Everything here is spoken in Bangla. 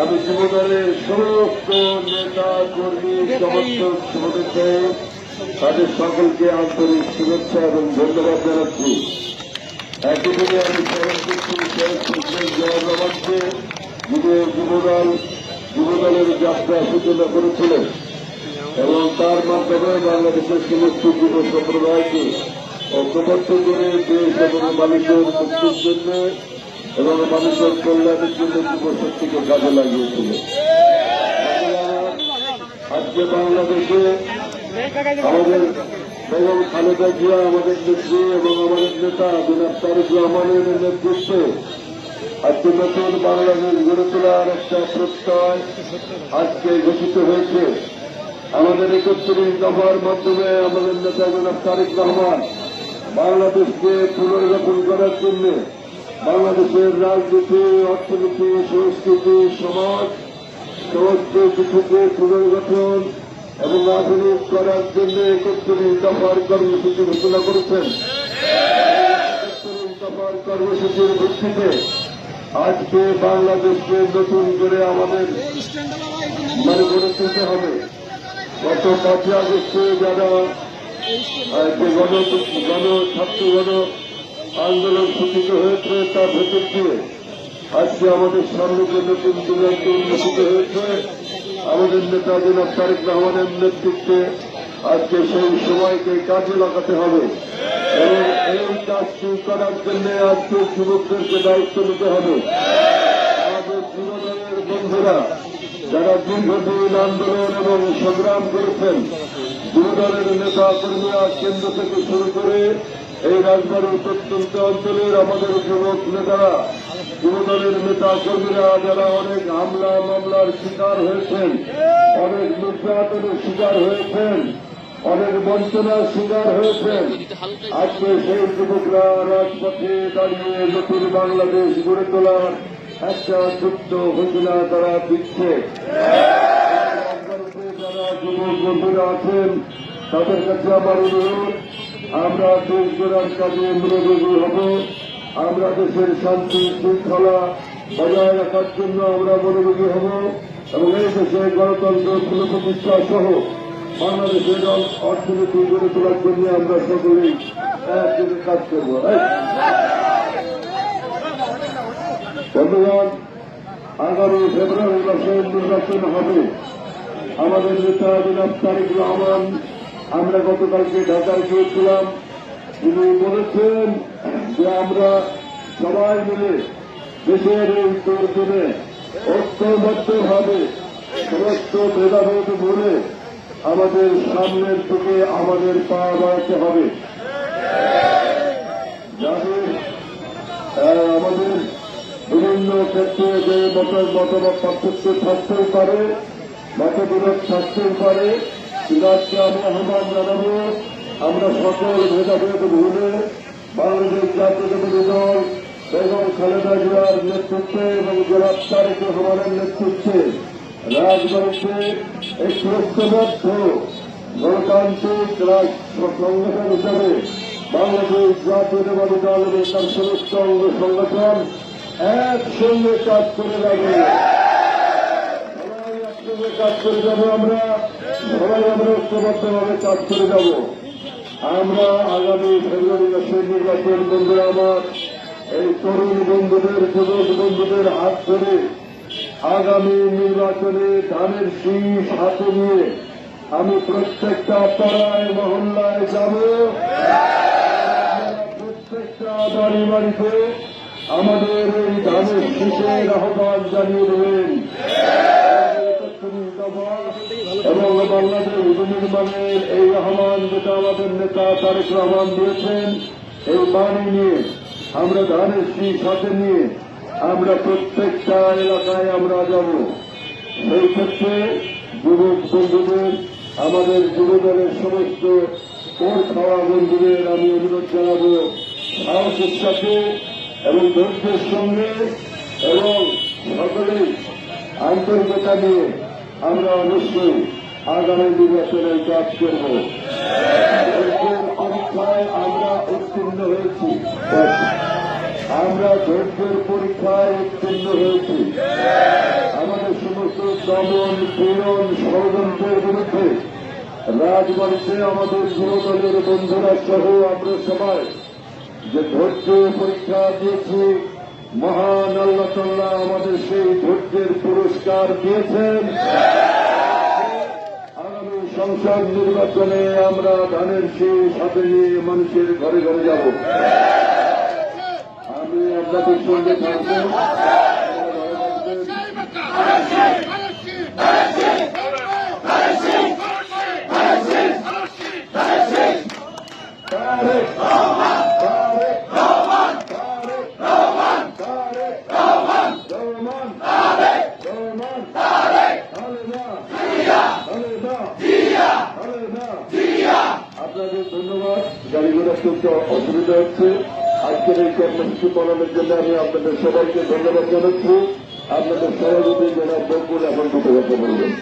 আমি যুবদলের সমস্ত নেতা কর্মী সমর্থক সদস্য তাদের সকলকে আন্তরিক শুভেচ্ছা এবং ধন্যবাদ জানাচ্ছি। একদিকে আমি স্মরণ করছি যিনি যুবদল যুবদলের যাত্রা সূচনা করেছিলেন এবং তার মাধ্যমে বাংলাদেশের সমস্ত যুব সম্প্রদায়কে ঐক্যবদ্ধ করে দেশ এবং মানুষের মুক্তির জন্য এবং মানুষের কল্যাণের জন্য যুব শক্তিকে কাজে লাগিয়েছিল আজকে বাংলাদেশে আমাদের বেগম খালেদা জিয়া, আমাদের নেত্রী এবং আমাদের নেতা জনাব তারেক রহমানের নেতৃত্বে আজকে নতুন বাংলাদেশ গড়ে তোলার একটা প্রত্যয় আজকে ঘোষিত হয়েছে। আমাদের একত্রিশ দফার মাধ্যমে আমাদের নেতা জনাব তারেক রহমান বাংলাদেশকে পুনর্গঠন করার জন্য বাংলাদেশের রাজনীতি, অর্থনীতি, সংস্কৃতি, সমাজ, সমস্ত কিছুকে পুনর্গঠন এবং আধুনিক করার জন্য একত্রিশ দফার কর্মসূচি ঘোষণা করেছেন। একত্রিশ দফার কর্মসূচির ভিত্তিতে আজকে বাংলাদেশকে নতুন করে আমাদের মানে গড়ে তুলতে হবে। গত পাঁচই আগস্টে যারা গণ ছাত্র গণ আন্দোলন সূচিত হয়েছে, তার ভেতর দিয়ে আজকে আমাদের সামনে যে নতুন দিগন্ত উন্মোচিত হয়েছে, আমাদের নেতা জনাব তারেক রহমানের নেতৃত্বে আজকে সেই সময়কে কাজে লাগাতে হবে। এবং এই কাজটি করার জন্য আজকে যুবকদেরকে দায়িত্ব নিতে হবে। আমাদের যুবদলের বন্ধুরা যারা দীর্ঘদিন আন্দোলন এবং সংগ্রাম করেছেন, যুবদলের নেতা কর্মীরা কেন্দ্র থেকে শুরু করে এই রাজবাড়ির প্রত্যন্ত অঞ্চলের আমাদের যুবক নেতারা, যুবদলের নেতা কর্মীরা যারা অনেক হামলা, মামলার শিকার হয়েছেন, অনেক নির্যাতনের শিকার হয়েছেন, অনেক বঞ্চনার শিকার হয়েছেন, আজকে সেই যুবকরা রাজপথে দাঁড়িয়ে নতুন বাংলাদেশ গড়ে তোলার একটা ছোট্ট ঘোষণা তারা দিচ্ছে। যারা যুবক বন্ধুরা আছেন, তাদের কাছে আমার অনুরোধ আমরা দেশ গড়ার কাজে মনোযোগী হব আমরা দেশের শান্তি, শৃঙ্খলা বজায় রাখার জন্য আমরা মনোযোগী হব এবং এই দেশে গণতন্ত্র, পুনঃপ্রতিষ্ঠা সহ বাংলাদেশের অর্থনীতি গড়ে তোলার জন্য আমরা সকলেই একযোগে কাজ করব। বন্ধুগণ, আগামী ফেব্রুয়ারি মাসে নির্বাচন হবে আমাদের নেতা জনাব তারিক রহমান আমরা গতকালকে ঢাকায় গিয়েছিলাম তিনি বলেছেন যে আমরা সবাই মিলে দেশের এই প্রয়োজনে ঐক্যবদ্ধভাবে সমস্ত ভেদাভেদ ভুলে আমাদের সামনের দিকে আমাদের পা বাড়াতে হবে। যাদের আমাদের বিভিন্ন ক্ষেত্রে যে মত মতামত পার্থক্য থাকতেই পারে, মতবিরোধ থাকতেই পারে আজকে আমি আহ্বান জানাব, আমরা সকল ভেদাভেদ ভুলে বাংলাদেশ জাতীয়তাবাদী দল খালেদা জিয়ার নেতৃত্বে এবং জনাব তারেক রহমানের নেতৃত্বে রাজবাড়িতে একটি ঐক্যবদ্ধ গণতান্ত্রিক রাষ্ট্র সংগঠন হিসাবে বাংলাদেশ জাতীয়তাবাদী দল এবং তার সমস্ত অঙ্গ সংগঠন একসঙ্গে কাজ করে যাবে। কাজ করে যাব আমরা। সবাই আমরা ঐক্যবদ্ধভাবে কাজ করে যাব। আমরা আগামী ফেব্রুয়ারি মাসের নির্বাচন বন্ধুরা আমার। এই তরুণ বন্ধুদের, যুবক বন্ধুদের হাত ধরে আগামী নির্বাচনে ধানের শীষ হাতে নিয়ে আমি প্রত্যেকটা পাড়ায়, মহল্লায় যাব। প্রত্যেকটা বাড়ি বাড়িতে আমাদের এই ধানের শীষের আহ্বান জানিয়ে দেবেন। এবং বাংলাদেশ নির্মাণের এই আহ্বান যেটা আমাদের নেতা তারেক রহমান দিয়েছেন এই বাণী নিয়ে। আমরা ধানের শীষ হাতে নিয়ে আমরা প্রত্যেকটা এলাকায় আমরা যাব। সেই ক্ষেত্রে যুবক বন্ধুদের, আমাদের যুবদলের সমস্ত ওর খাওয়া বন্ধুদের আমি অনুরোধ জানাব সাহসের সাথে এবং ধৈর্যের সঙ্গে এবং সকলেই আন্তরিকতা নিয়ে আমরা অবশ্যই আগামী নির্বাচনের কাজ করব। পরীক্ষায় আমরা উত্তীর্ণ হয়েছি। আমরা ধৈর্যের পরীক্ষায় উত্তীর্ণ হয়েছি। আমাদের সমস্ত দমন, পীড়ন, ষড়যন্ত্রের বিরুদ্ধে রাজবাড়িতে আমাদের যুবদলের বন্ধুরা সহ আমরা সবাই যে ধৈর্য পরীক্ষা দিয়েছি মহান আল্লাহ তাল্লাহ আমাদের সেই ধৈর্যের পুরস্কার দিয়েছেন। আগামী সংসদ নির্বাচনে আমরা ধানের সেই সাথে মানুষের ঘরে ঘরে যাব। আমি আপনাদের সঙ্গে থাকব তারেক তারেক তারেক তারেক রহমান রহমান খালেদা খালেদা খালেদা আপনাদের ধন্যবাদ গাড়ি ঘোড়া চলতে অসুবিধা হচ্ছে। আজকের এই কর্মসূচি পালনের জন্য আমি আপনাদের সবাইকে ধন্যবাদ জানাচ্ছি। আপনাদের সভাপতি জনাব বকুল এখন কথা বলবেন